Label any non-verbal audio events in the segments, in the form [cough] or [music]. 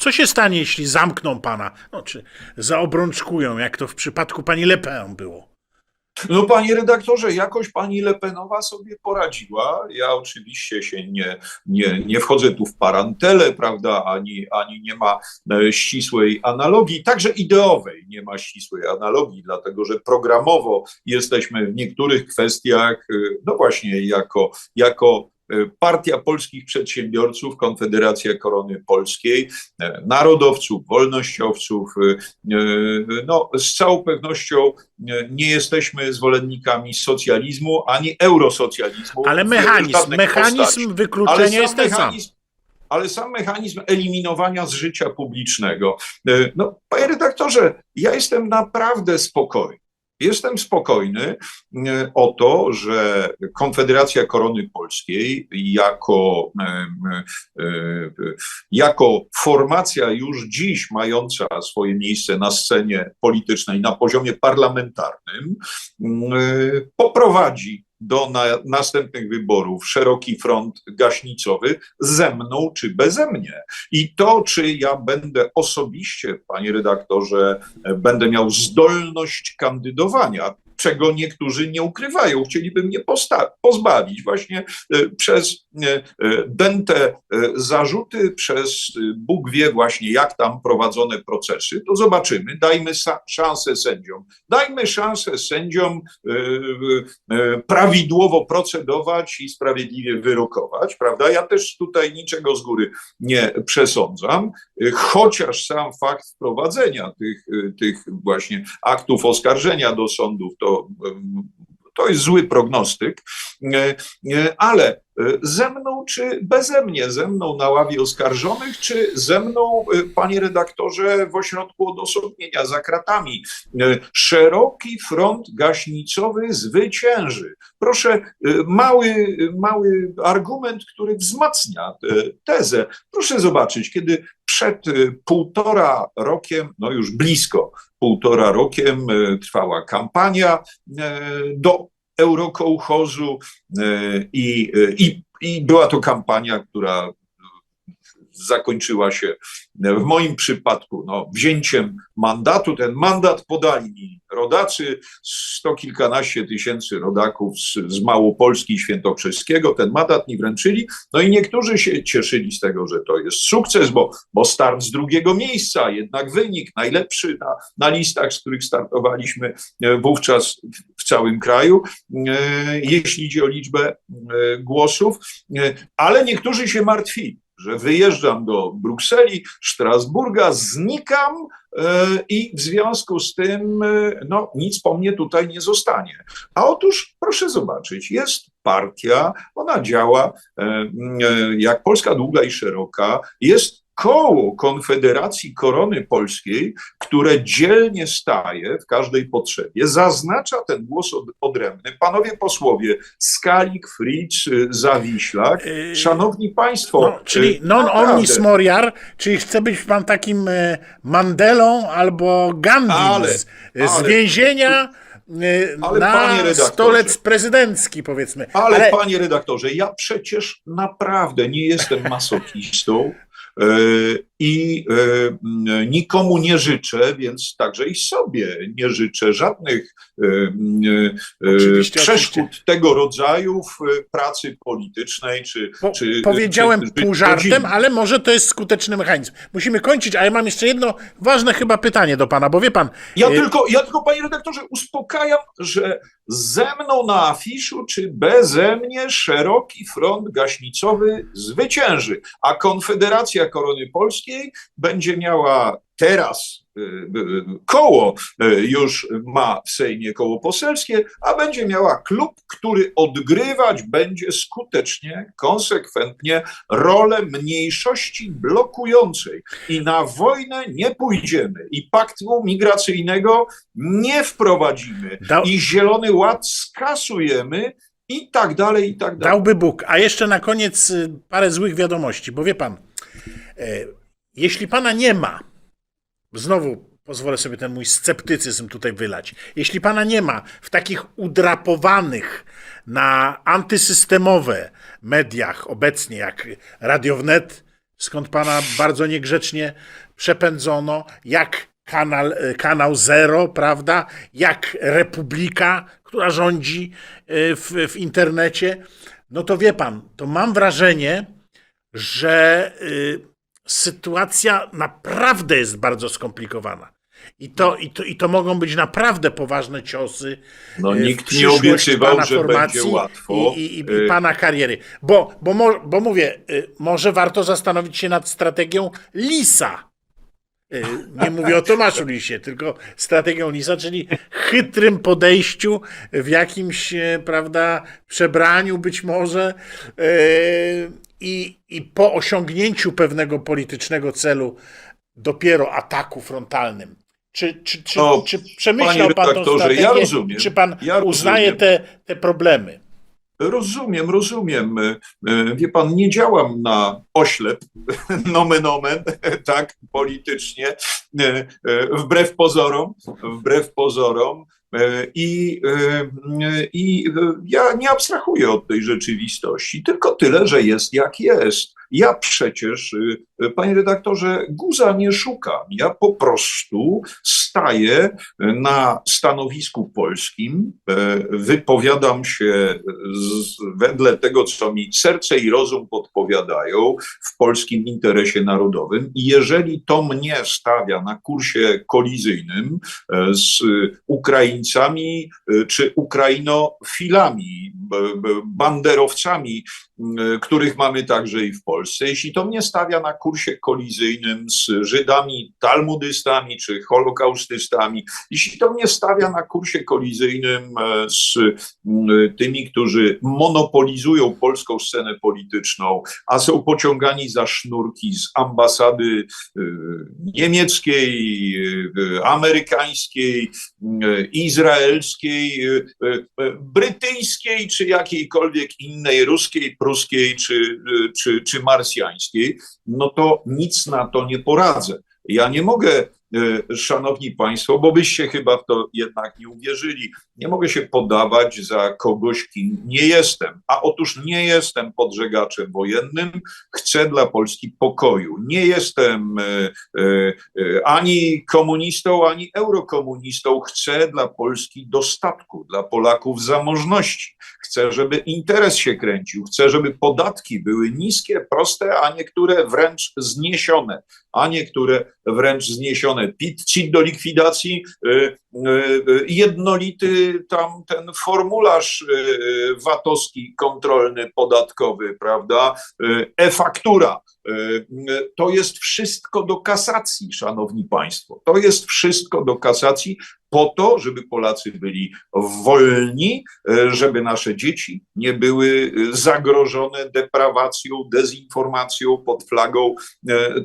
Co się stanie, jeśli zamkną pana? No, czy zaobrączkują, jak to w przypadku pani Le Pen było? No, panie redaktorze, jakoś pani Lepenowa sobie poradziła. Ja oczywiście się nie, nie, nie wchodzę tu w parantelę, prawda, ani, ani nie ma e, ścisłej analogii, także ideowej nie ma ścisłej analogii, dlatego że programowo jesteśmy w niektórych kwestiach, e, no właśnie, jako, jako Partia Polskich Przedsiębiorców, Konfederacja Korony Polskiej, e, narodowców, wolnościowców, e, e, no z całą pewnością nie- jesteśmy zwolennikami socjalizmu ani eurosocjalizmu. Ale mechanizm, mechanizm postaci. Wykluczenia jest ten sam. ale sam mechanizm eliminowania z życia publicznego. E, No, panie redaktorze, ja jestem naprawdę spokojny. Jestem spokojny e, o to, że Konfederacja Korony Polskiej jako, e, e, jako formacja już dziś mająca swoje miejsce na scenie politycznej na poziomie parlamentarnym poprowadzi do na, następnych wyborów szeroki front gaśnicowy ze mną czy beze mnie. I to, czy ja będę osobiście, panie redaktorze, będę miał zdolność kandydowania, czego niektórzy nie ukrywają, chcieliby mnie pozbawić właśnie e, przez e, e, dęte zarzuty, przez Bóg wie właśnie jak tam prowadzone procesy, to zobaczymy, dajmy szansę sędziom, dajmy szansę sędziom prawidłowo procedować i sprawiedliwie wyrokować, prawda? Ja też tutaj niczego z góry nie przesądzam, chociaż sam fakt wprowadzenia tych, tych właśnie aktów oskarżenia do sądów to, to jest zły prognostyk, E, e, ale e, ze mną czy beze mnie, ze mną na ławie oskarżonych, czy ze mną, panie redaktorze, w ośrodku odosobnienia za kratami. Szeroki front gaśnicowy zwycięży. Proszę, mały, mały argument, który wzmacnia tezę. Proszę zobaczyć, kiedy przed e, półtora rokiem, no już blisko półtora rokiem e, trwała kampania e, do eurokołchozu i, i, i była to kampania, która zakończyła się w moim przypadku no, wzięciem mandatu. Ten mandat podali mi rodacy, sto kilkanaście tysięcy rodaków z, z Małopolski i Świętokrzyskiego. Ten mandat mi wręczyli. No i niektórzy się cieszyli z tego, że to jest sukces, bo, bo start z drugiego miejsca, jednak wynik najlepszy na, na listach, z których startowaliśmy e, wówczas w całym kraju, e, jeśli idzie o liczbę e, głosów, E, ale niektórzy się martwili że wyjeżdżam do Brukseli, Strasburga, znikam e, i w związku z tym e, no, nic po mnie tutaj nie zostanie. A otóż proszę zobaczyć, jest partia, ona działa e, jak Polska długa i szeroka, jest koło Konfederacji Korony Polskiej, które dzielnie staje w każdej potrzebie, zaznacza ten głos od, odrębny. Panowie posłowie, Skalik, Fritz, y, Zawiślak, Yy, szanowni państwo. No, czyli y, non omnis moriar, czyli chce być pan takim Mandelą albo Gandhi Ale, z, z ale- więzienia Ale na stolec prezydencki, powiedzmy. Ale, panie redaktorze, ja przecież naprawdę nie jestem masochistą Euh, i e, nikomu nie życzę, więc także i sobie nie życzę żadnych e, e, Oczywiście, przeszkód oczywiście. tego rodzaju w pracy politycznej czy, Po, czy powiedziałem czy, pół żartem, ale może to jest skuteczny mechanizm. Musimy kończyć, a ja mam jeszcze jedno ważne chyba pytanie do pana, bo wie pan, Ja tylko, ja tylko, panie redaktorze, uspokajam, że ze mną na afiszu, czy beze mnie szeroki front gaśnicowy zwycięży, a Konfederacja Korony Polskiej będzie miała teraz y, y, koło, y, już ma w Sejmie koło poselskie, a będzie miała klub, który odgrywać będzie skutecznie, konsekwentnie rolę mniejszości blokującej. I na wojnę nie pójdziemy, i paktu migracyjnego nie wprowadzimy, i Zielony Ład skasujemy, i tak dalej, i tak dalej. Dałby Bóg. A jeszcze na koniec parę złych wiadomości, bo wie pan, jeśli pana nie ma, znowu pozwolę sobie ten mój sceptycyzm tutaj wylać, jeśli pana nie ma w takich udrapowanych na antysystemowe mediach obecnie jak Radio Wnet, skąd pana bardzo niegrzecznie przepędzono, jak kanał, kanał Zero, prawda, jak Republika, która rządzi y, w, w internecie, no to wie pan, to mam wrażenie, że y, sytuacja naprawdę jest bardzo skomplikowana. I to, i, to, I to mogą być naprawdę poważne ciosy. No, w nikt nie obiecywał, pana że formacji będzie łatwo. I, i, i Y, pana kariery. Bo, bo, mo, bo mówię, y, może warto zastanowić się nad strategią Lisa. Nie mówię o Tomaszu Lisie, tylko strategią Lisa, czyli chytrym podejściu w jakimś, e, prawda, przebraniu być może e, i, i po osiągnięciu pewnego politycznego celu dopiero ataku frontalnym. Czy, czy, czy, No, czy przemyślał pan tą redaktorze, ja strategię? rozumiem, Czy pan ja uznaje rozumiem. te, te problemy? Rozumiem, rozumiem. Y, Wie pan, nie działam na oślep, [laughs] nomen omen, [laughs] tak, politycznie, wbrew pozorom, wbrew pozorom. Y, I, I ja nie abstrahuję od tej rzeczywistości, tylko tyle, że jest jak jest. Ja przecież, panie redaktorze, guza nie szukam. Ja po prostu staję na stanowisku polskim, e, wypowiadam się z, wedle tego, co mi serce i rozum podpowiadają w polskim interesie narodowym. I jeżeli to mnie stawia na kursie kolizyjnym e, z Ukraińcami e, czy Ukrainofilami, banderowcami, których mamy także i w Polsce, jeśli to mnie stawia na kursie kolizyjnym z Żydami, talmudystami czy holokaustystami, jeśli to mnie stawia na kursie kolizyjnym e, z m, tymi, którzy monopolizują polską scenę polityczną, a są pociągani za sznurki z ambasady niemieckiej, amerykańskiej, izraelskiej, brytyjskiej, czy jakiejkolwiek innej, ruskiej, pruskiej, czy, czy, czy marsjańskiej, no to nic na to nie poradzę. Ja nie mogę, szanowni państwo, bo byście chyba w to jednak nie uwierzyli, nie mogę się podawać za kogoś, kim nie jestem. A otóż nie jestem podżegaczem wojennym, chcę dla Polski pokoju. Nie jestem e, e, ani komunistą, ani eurokomunistą. Chcę dla Polski dostatku, dla Polaków zamożności. Chcę, żeby interes się kręcił. Chcę, żeby podatki były niskie, proste, a niektóre wręcz zniesione a niektóre wręcz zniesione. PIT, CIT do likwidacji, y, jednolity tam ten formularz y, VAT-owski kontrolny, podatkowy, prawda? Y, E-faktura. Y, y, To jest wszystko do kasacji, szanowni państwo. To jest wszystko do kasacji po to, żeby Polacy byli wolni, y, żeby nasze dzieci nie były y, zagrożone deprawacją, dezinformacją pod flagą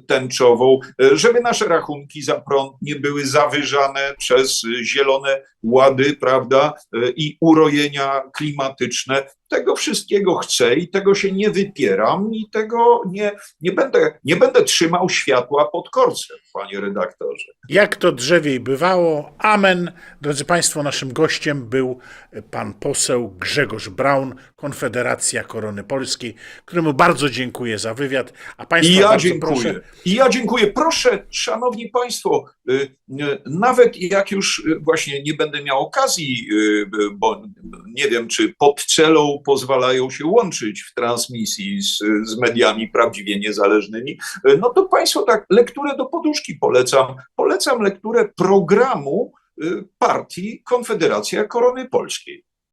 tęczową, żeby nasze rachunki za prąd nie były zawyżane przez zielone łady, prawda, e, i urojenia klimatyczne. Tego wszystkiego chcę i tego się nie wypieram i tego nie, nie, będę, nie będę trzymał światła pod korcem, panie redaktorze. Jak to drzewiej bywało. Amen. Drodzy Państwo, naszym gościem był pan poseł Grzegorz Braun, Konfederacja Korony Polskiej, któremu bardzo dziękuję za wywiad. A Państwa I ja bardzo dziękuję. proszę. I ja dziękuję. Proszę, szanowni państwo, y, y, nawet jak już y, właśnie nie będę miał okazji, bo nie wiem, czy pod celą pozwalają się łączyć w transmisji z, z mediami prawdziwie niezależnymi, no to państwo tak, lekturę do poduszki polecam. Polecam lekturę programu y, partii Konfederacja Korony Polskiej.